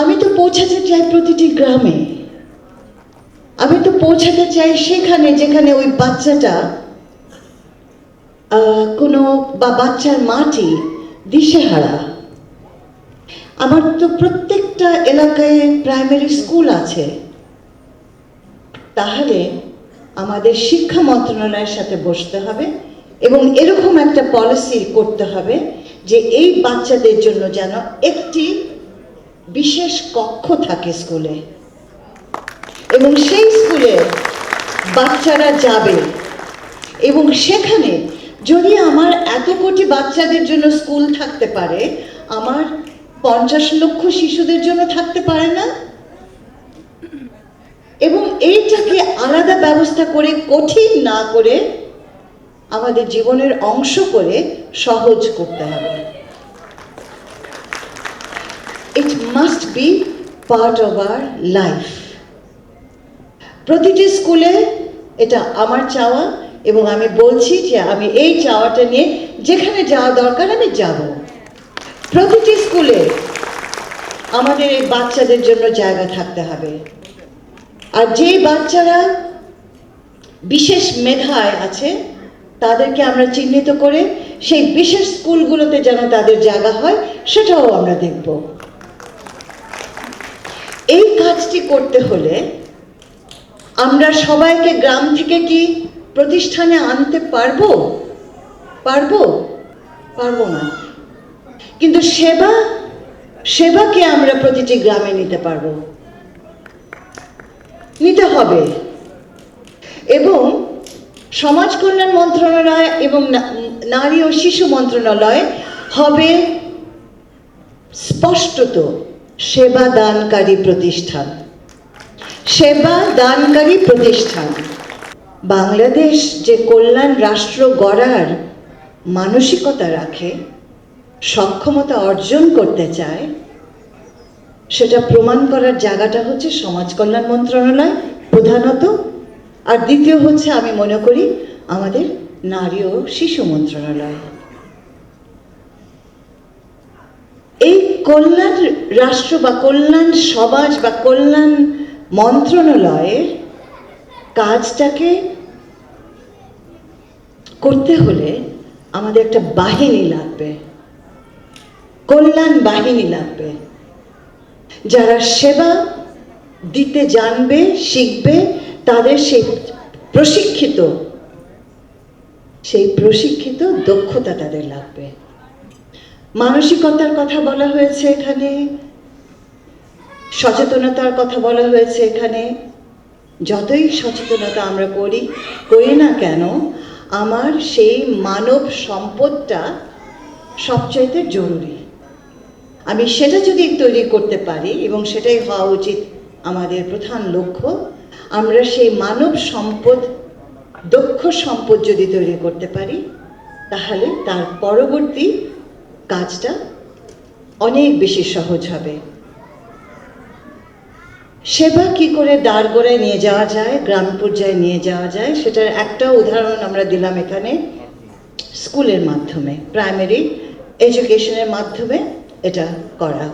আমি তো পৌঁছাতে চাই প্রতিটি গ্রামে। আমি তো পৌঁছাতে চাই সেখানে যেখানে ওই বাচ্চাটা কোনো বা বাচ্চার মাটি দিশেহারা। আমার তো প্রত্যেকটা এলাকায় প্রাইমারি স্কুল আছে। তাহলে আমাদের শিক্ষা মন্ত্রণালয়ের সাথে বসতে হবে এবং এরকম একটা পলিসি করতে হবে যে এই বাচ্চাদের জন্য যেন একটি বিশেষ কক্ষ থাকে স্কুলে। এবং সেই স্কুলে বাচ্চারা যাবে। এবং সেখানে যদি আমার এত কোটি বাচ্চাদের জন্য স্কুল থাকতে পারে, আমার পঞ্চাশ লক্ষ শিশুদের জন্য থাকতে পারে না? এবং এইটাকে আলাদা ব্যবস্থা করে, কঠিন না করে আমাদের জীবনের অংশ করে সহজ করতে হবে। It must be part of our life প্রতিটি স্কুলে এটা আমার চাওয়া এবং আমি বলছি যে আমি এই চাওয়াটা নিয়ে যেখানে যাওয়া দরকার আমি যাব। প্রতিটি স্কুলে আমাদের এই বাচ্চাদের জন্য জায়গা থাকতে হবে। আর যে বাচ্চারা বিশেষ মেধায় আছে, তাদেরকে আমরা চিহ্নিত করে সেই বিশেষ স্কুলগুলোতে যেন তাদের জায়গা হয়, সেটাও আমরা দেখব। এই কাজটি করতে হলে আমরা সবাইকে গ্রাম থেকে কি প্রতিষ্ঠানে আনতে পারব? পারব? পারব না। কিন্তু সেবা, সেবাকে আমরা প্রতিটি গ্রামে নিতে পারব। নিতে হবে। এবং সমাজ কল্যাণ মন্ত্রণালয় এবং নারী ও শিশু মন্ত্রণালয় হবে স্পষ্টত সেবা দানকারী প্রতিষ্ঠান। সেবা দানকারী প্রতিষ্ঠান। বাংলাদেশ যে কল্যাণ রাষ্ট্র গড়ার মানসিকতা রাখে, সক্ষমতা অর্জন করতে চায়, সেটা প্রমাণ করার জায়গাটা হচ্ছে সমাজ কল্যাণ মন্ত্রণালয় প্রধানত। আর দ্বিতীয় হচ্ছে আমি মনে করি আমাদের নারী ও শিশু মন্ত্রণালয় এই কল্যাণ রাষ্ট্র বা কল্যাণ সমাজ বা কল্যাণ মন্ত্রণালয়ের কাজটাকে করতে হলে আমাদের একটা বাহিনী লাগবে। কল্যাণ বাহিনী লাগবে। যারা সেবা দিতে জানবে, শিখবে, তাদের সেই প্রশিক্ষিত সেই প্রশিক্ষিত দক্ষতা তাদের লাগবে। মানসিকতার কথা বলা হয়েছে এখানে, সচেতনতার কথা বলা হয়েছে এখানে। যতই সচেতনতা আমরা করি করি না কেন, আমার সেই মানব সম্পদটা সবচাইতে জরুরি। আমি সেটা যদি তৈরি করতে পারি, এবং সেটাই হওয়া উচিত আমাদের প্রধান লক্ষ্য, আমরা সেই মানব সম্পদ, দক্ষ সম্পদ যদি তৈরি করতে পারি, তাহলে তার পরবর্তী কাজটা অনেক বেশি সহজ হবে। সেবা কি করে দাঁড় গোড়ায় নিয়ে যাওয়া যায়, গ্রাম পর্যায়ে নিয়ে যাওয়া যায়, সেটার একটা উদাহরণ আমরা দিলাম এখানে স্কুলের মাধ্যমে প্রাইমারি এডুকেশনের মাধ্যমে এটা করা।